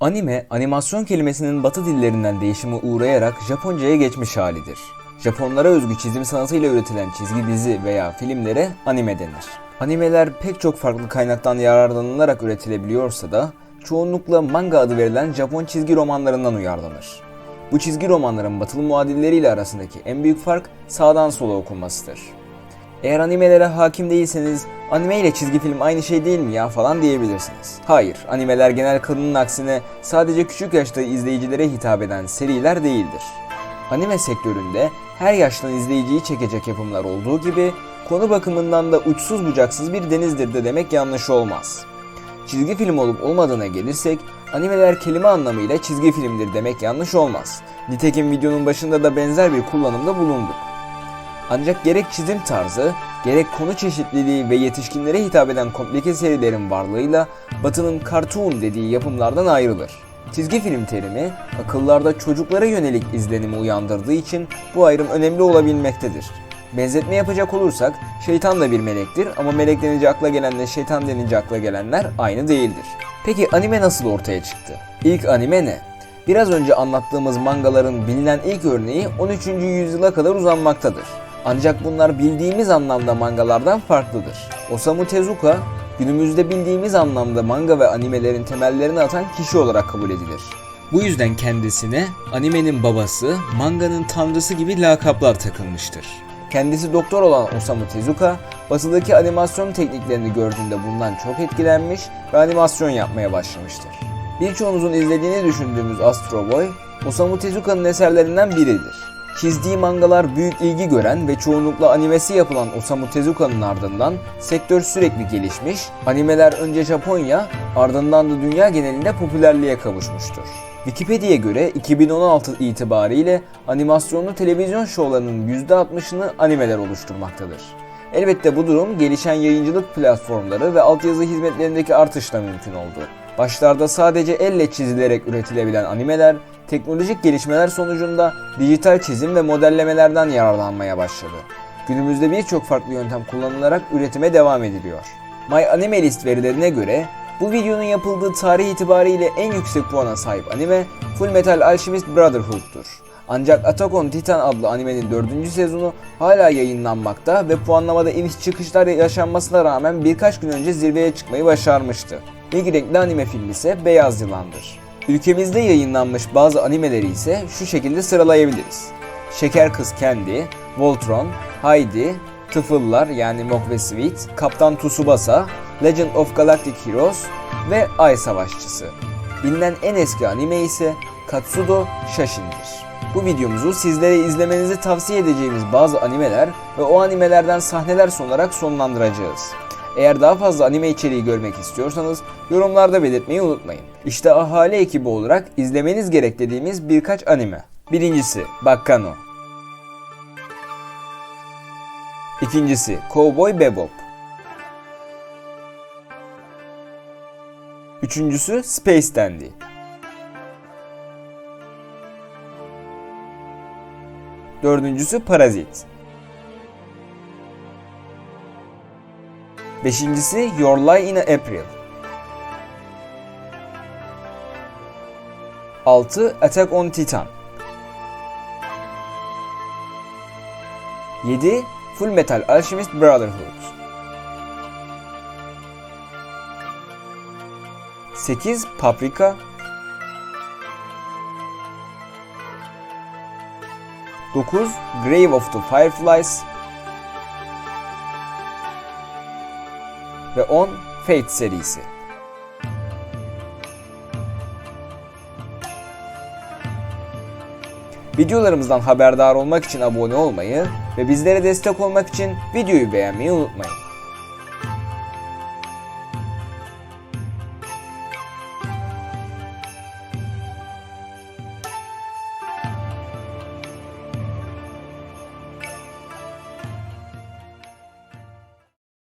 Anime, animasyon kelimesinin batı dillerinden değişime uğrayarak Japonca'ya geçmiş halidir. Japonlara özgü çizim sanatıyla üretilen çizgi dizi veya filmlere anime denir. Animeler pek çok farklı kaynaktan yararlanılarak üretilebiliyorsa da çoğunlukla manga adı verilen Japon çizgi romanlarından uyarlanır. Bu çizgi romanların batılı muadilleriyle arasındaki en büyük fark sağdan sola okunmasıdır. Eğer animelere hakim değilseniz anime ile çizgi film aynı şey değil mi ya falan diyebilirsiniz. Hayır, animeler genel kanının aksine sadece küçük yaşta izleyicilere hitap eden seriler değildir. Anime sektöründe her yaştan izleyiciyi çekecek yapımlar olduğu gibi konu bakımından da uçsuz bucaksız bir denizdir de demek yanlış olmaz. Çizgi film olup olmadığına gelirsek animeler kelime anlamıyla çizgi filmdir demek yanlış olmaz. Nitekim videonun başında da benzer bir kullanımda bulunduk. Ancak gerek çizim tarzı, gerek konu çeşitliliği ve yetişkinlere hitap eden komplike serilerin varlığıyla Batı'nın cartoon dediği yapımlardan ayrılır. Çizgi film terimi akıllarda çocuklara yönelik izlenimi uyandırdığı için bu ayrım önemli olabilmektedir. Benzetme yapacak olursak şeytan da bir melektir ama melek denince akla gelenle şeytan denince akla gelenler aynı değildir. Peki anime nasıl ortaya çıktı? İlk anime ne? Biraz önce anlattığımız mangaların bilinen ilk örneği 13. yüzyıla kadar uzanmaktadır. Ancak bunlar bildiğimiz anlamda mangalardan farklıdır. Osamu Tezuka, günümüzde bildiğimiz anlamda manga ve animelerin temellerini atan kişi olarak kabul edilir. Bu yüzden kendisine animenin babası, manganın tanrısı gibi lakaplar takılmıştır. Kendisi doktor olan Osamu Tezuka, batıdaki animasyon tekniklerini gördüğünde bundan çok etkilenmiş ve animasyon yapmaya başlamıştır. Birçoğunuzun izlediğini düşündüğümüz Astro Boy, Osamu Tezuka'nın eserlerinden biridir. Çizdiği mangalar büyük ilgi gören ve çoğunlukla animesi yapılan Osamu Tezuka'nın ardından sektör sürekli gelişmiş, animeler önce Japonya, ardından da dünya genelinde popülerliğe kavuşmuştur. Wikipedia'ya göre 2016 itibariyle animasyonlu televizyon şovlarının %60'ını animeler oluşturmaktadır. Elbette bu durum gelişen yayıncılık platformları ve altyazı hizmetlerindeki artışla mümkün oldu. Başlarda sadece elle çizilerek üretilebilen animeler, teknolojik gelişmeler sonucunda dijital çizim ve modellemelerden yararlanmaya başladı. Günümüzde birçok farklı yöntem kullanılarak üretime devam ediliyor. MyAnimeList verilerine göre bu videonun yapıldığı tarih itibariyle en yüksek puana sahip anime Fullmetal Alchemist Brotherhood'dur. Ancak Attack on Titan adlı animenin 4. sezonu hala yayınlanmakta ve puanlamada iniş çıkışlar yaşanmasına rağmen birkaç gün önce zirveye çıkmayı başarmıştı. İlk renkli anime film ise Beyaz Yılan'dır. Ülkemizde yayınlanmış bazı animeleri ise şu şekilde sıralayabiliriz. Şeker Kız Candy, Voltron, Heidi, Tıfıllar yani Mok ve Sweet, Kaptan Tsubasa, Legend of Galactic Heroes ve Ay Savaşçısı. Bilinen en eski anime ise Katsudo Shashin'dir. Bu videomuzu sizlere izlemenizi tavsiye edeceğimiz bazı animeler ve o animelerden sahneler sunarak sonlandıracağız. Eğer daha fazla anime içeriği görmek istiyorsanız yorumlarda belirtmeyi unutmayın. İşte ahali ekibi olarak izlemeniz gerek dediğimiz birkaç anime. Birincisi Baccano. İkincisi Cowboy Bebop. Üçüncüsü Space Dandy. Dördüncüsü Parazit. Beşincisi Your Lie in April. 6. Attack on Titan. 7. Full Metal Alchemist Brotherhood. 8. Paprika. 9. Grave of the Fireflies. Ve 10. Fate serisi. Videolarımızdan haberdar olmak için abone olmayı ve bizlere destek olmak için videoyu beğenmeyi unutmayın.